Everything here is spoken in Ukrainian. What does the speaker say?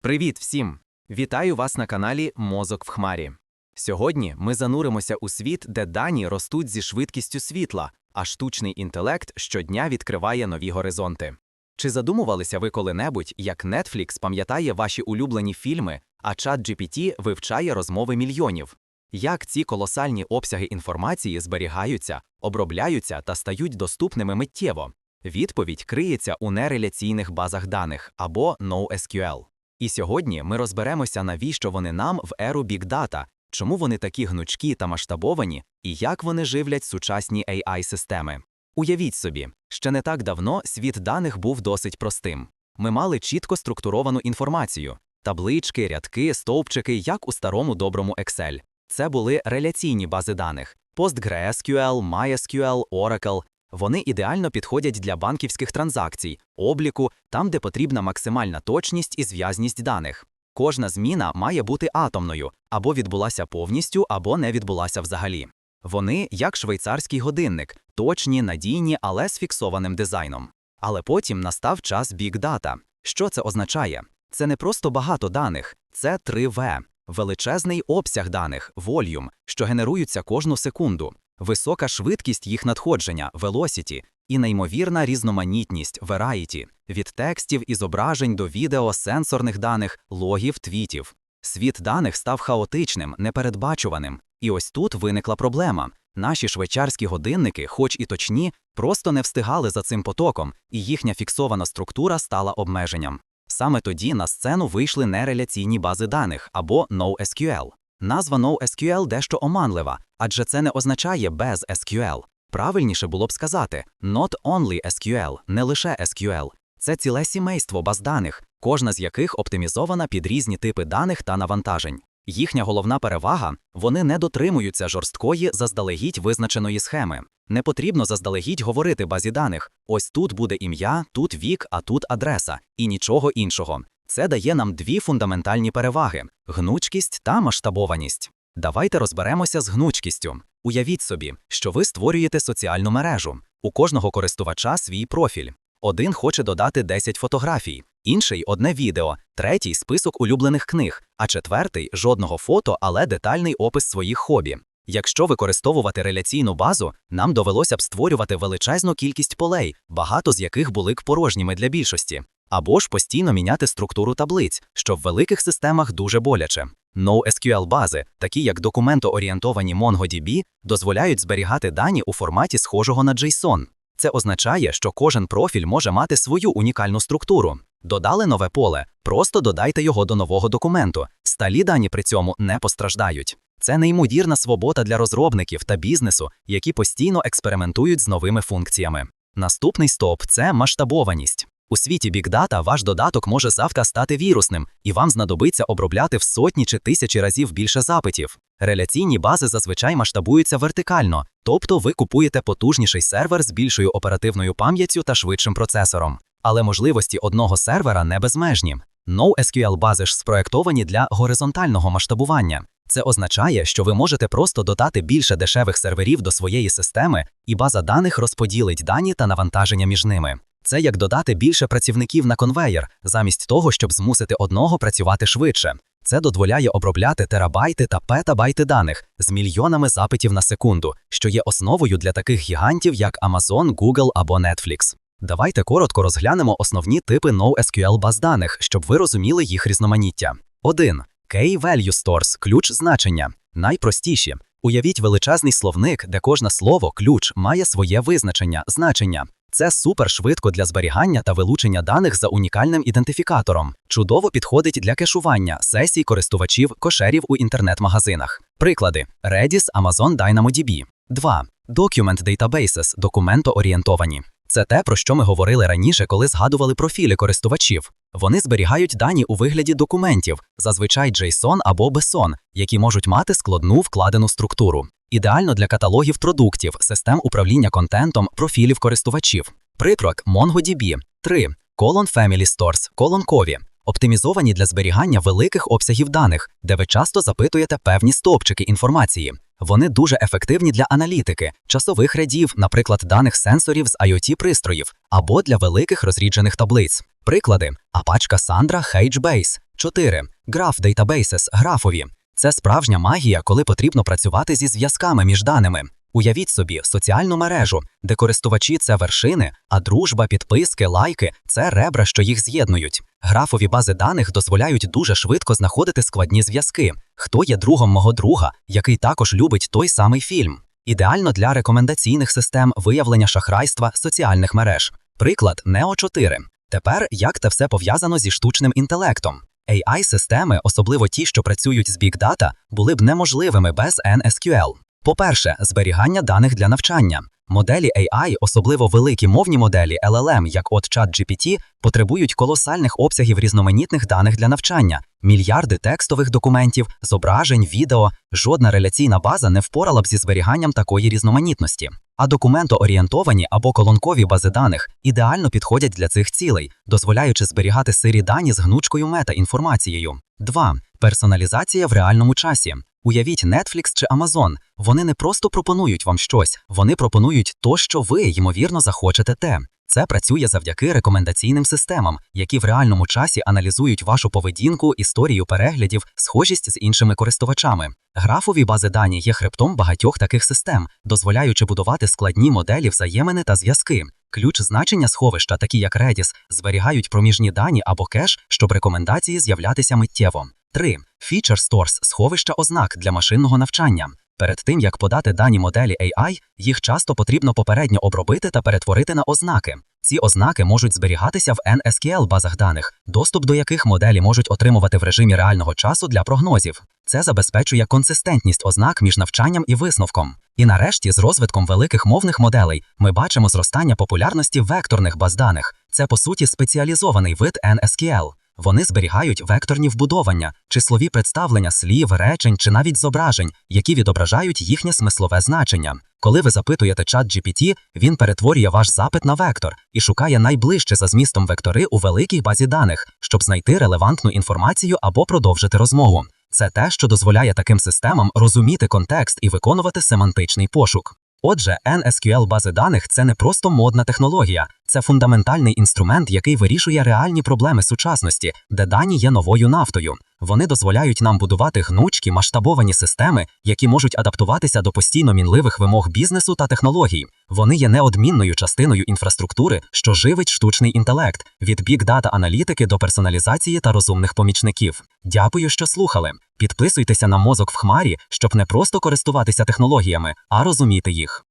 Привіт всім! Вітаю вас на каналі Мозок в Хмарі. Сьогодні ми зануримося у світ, де дані ростуть зі швидкістю світла, а штучний інтелект щодня відкриває нові горизонти. Чи задумувалися ви коли-небудь, як Netflix пам'ятає ваші улюблені фільми, а ChatGPT вивчає розмови мільйонів? Як ці колосальні обсяги інформації зберігаються, обробляються та стають доступними миттєво? Відповідь криється у нереляційних базах даних або NoSQL. І сьогодні ми розберемося, навіщо вони нам в еру Data, чому вони такі гнучкі та масштабовані, і як вони живлять сучасні AI-системи. Уявіть собі, ще не так давно світ даних був досить простим. Ми мали чітко структуровану інформацію: таблички, рядки, стовпчики, як у старому доброму Excel. Це були реляційні бази даних: PostgreSQL, MySQL, Oracle. Вони ідеально підходять для банківських транзакцій, обліку, там, де потрібна максимальна точність і зв'язність даних. Кожна зміна має бути атомною, або відбулася повністю, або не відбулася взагалі. Вони як швейцарський годинник, точні, надійні, але з фіксованим дизайном. Але потім настав час Data. Що це означає? Це не просто багато даних, це 3В, величезний обсяг даних, volume, що генеруються кожну секунду, висока швидкість їх надходження, velocity, і неймовірна різноманітність, variety, від текстів і зображень до відео, сенсорних даних, логів, твітів. Світ даних став хаотичним, непередбачуваним. І ось тут виникла проблема. Наші швейцарські годинники, хоч і точні, просто не встигали за цим потоком, і їхня фіксована структура стала обмеженням. Саме тоді на сцену вийшли нереляційні бази даних або NoSQL. Назва NoSQL дещо оманлива, адже це не означає без SQL. Правильніше було б сказати not only SQL, не лише SQL. Це ціле сімейство баз даних, кожна з яких оптимізована під різні типи даних та навантажень. Їхня головна перевага вони не дотримуються жорсткої заздалегідь визначеної схеми. Не потрібно заздалегідь говорити базі даних. Ось тут буде ім'я, тут вік, а тут адреса, і нічого іншого. Це дає нам дві фундаментальні переваги гнучкість та масштабованість. Давайте розберемося з гнучкістю. Уявіть собі, що ви створюєте соціальну мережу. У кожного користувача свій профіль. Один хоче додати 10 фотографій, інший одне відео, третій список улюблених книг, а четвертий жодного фото, але детальний опис своїх хобі. Якщо використовувати реляційну базу, нам довелося б створювати величезну кількість полей, багато з яких були б порожніми для більшості, або ж постійно міняти структуру таблиць, що в великих системах дуже боляче. NoSQL бази, такі як документоорієнтовані MongoDB, дозволяють зберігати дані у форматі схожого на JSON. Це означає, що кожен профіль може мати свою унікальну структуру. Додали нове поле, просто додайте його до нового документу. Сталі дані при цьому не постраждають. Це неймовірна свобода для розробників та бізнесу, які постійно експериментують з новими функціями. Наступний стоп це масштабованість. У світі Data ваш додаток може завтра стати вірусним, і вам знадобиться обробляти в сотні чи тисячі разів більше запитів. Реляційні бази зазвичай масштабуються вертикально, тобто ви купуєте потужніший сервер з більшою оперативною пам'яттю та швидшим процесором. Але можливості одного сервера не безмежні. NoSQL бази ж спроектовані для горизонтального масштабування. Це означає, що ви можете просто додати більше дешевих серверів до своєї системи, і база даних розподілить дані та навантаження між ними. Це як додати більше працівників на конвеєр, замість того, щоб змусити одного працювати швидше. Це дозволяє обробляти терабайти та петабайти даних з мільйонами запитів на секунду, що є основою для таких гігантів, як Amazon, Google або Netflix. Давайте коротко розглянемо основні типи NoSQL баз даних, щоб ви розуміли їх різноманіття. 1. Key-Value Stores – ключ значення. Найпростіші. Уявіть величезний словник, де кожне слово, ключ, має своє визначення, значення. Це супер швидко для зберігання та вилучення даних за унікальним ідентифікатором. Чудово підходить для кешування сесій користувачів кошерів у інтернет-магазинах. Приклади: Redis, Amazon DynamoDB. 2. Document Databases – документоорієнтовані. Це те, про що ми говорили раніше, коли згадували профілі користувачів. Вони зберігають дані у вигляді документів, зазвичай JSON або BSON, які можуть мати складну вкладену структуру. Ідеально для каталогів продуктів, систем управління контентом, профілів користувачів. Приклад MongoDB 3. Colon Family Stores, колонкові. Оптимізовані для зберігання великих обсягів даних, де ви часто запитуєте певні стовпчики інформації. Вони дуже ефективні для аналітики, часових рядів, наприклад, даних сенсорів з IoT-пристроїв, або для великих розріджених таблиць. Приклади: Apache Cassandra HBase 4. Graph Databases – графові. Це справжня магія, коли потрібно працювати зі зв'язками між даними. Уявіть собі соціальну мережу, де користувачі це вершини, а дружба, підписки, лайки це ребра, що їх з'єднують. Графові бази даних дозволяють дуже швидко знаходити складні зв'язки. Хто є другом мого друга, який також любить той самий фільм. Ідеально для рекомендаційних систем виявлення шахрайства соціальних мереж. Приклад Neo 4. Тепер як це все пов'язано зі штучним інтелектом. AI-системи, особливо ті, що працюють з Big Data, були б неможливими без NSQL. По-перше, зберігання даних для навчання. Моделі AI, особливо великі мовні моделі LLM, як от ChatGPT, потребують колосальних обсягів різноманітних даних для навчання, мільярди текстових документів, зображень, відео. Жодна реляційна база не впорала б зі зберіганням такої різноманітності. А документоорієнтовані або колонкові бази даних ідеально підходять для цих цілей, дозволяючи зберігати сирі дані з гнучкою метаінформацією. 2. Персоналізація в реальному часі. Уявіть Netflix чи Amazon. Вони не просто пропонують вам щось, вони пропонують то, що ви, ймовірно, захочете те. Це працює завдяки рекомендаційним системам, які в реальному часі аналізують вашу поведінку, історію переглядів, схожість з іншими користувачами. Графові бази дані є хребтом багатьох таких систем, дозволяючи будувати складні моделі взаємини та зв'язки. Ключ значення сховища, такі як Redis, зберігають проміжні дані або кеш, щоб рекомендації з'являтися миттєво. 3. Feature Stores – сховища ознак для машинного навчання. Перед тим як подати дані моделі AI, їх часто потрібно попередньо обробити та перетворити на ознаки. Ці ознаки можуть зберігатися в NSQL базах даних, доступ до яких моделі можуть отримувати в режимі реального часу для прогнозів. Це забезпечує консистентність ознак між навчанням і висновком. І нарешті, з розвитком великих мовних моделей, ми бачимо зростання популярності векторних баз даних. Це по суті спеціалізований вид NSQL. Вони зберігають векторні вбудовання, числові представлення слів, речень чи навіть зображень, які відображають їхнє смислове значення. Коли ви запитуєте чат GPT, він перетворює ваш запит на вектор і шукає найближче за змістом вектори у великій базі даних, щоб знайти релевантну інформацію або продовжити розмову. Це те, що дозволяє таким системам розуміти контекст і виконувати семантичний пошук. Отже, NSQL бази даних це не просто модна технологія, це фундаментальний інструмент, який вирішує реальні проблеми сучасності, де дані є новою нафтою. Вони дозволяють нам будувати гнучкі масштабовані системи, які можуть адаптуватися до постійно мінливих вимог бізнесу та технологій. Вони є неодмінною частиною інфраструктури, що живить штучний інтелект від бік-дата аналітики до персоналізації та розумних помічників. Дякую, що слухали. Підписуйтеся на мозок в хмарі, щоб не просто користуватися технологіями, а розуміти їх.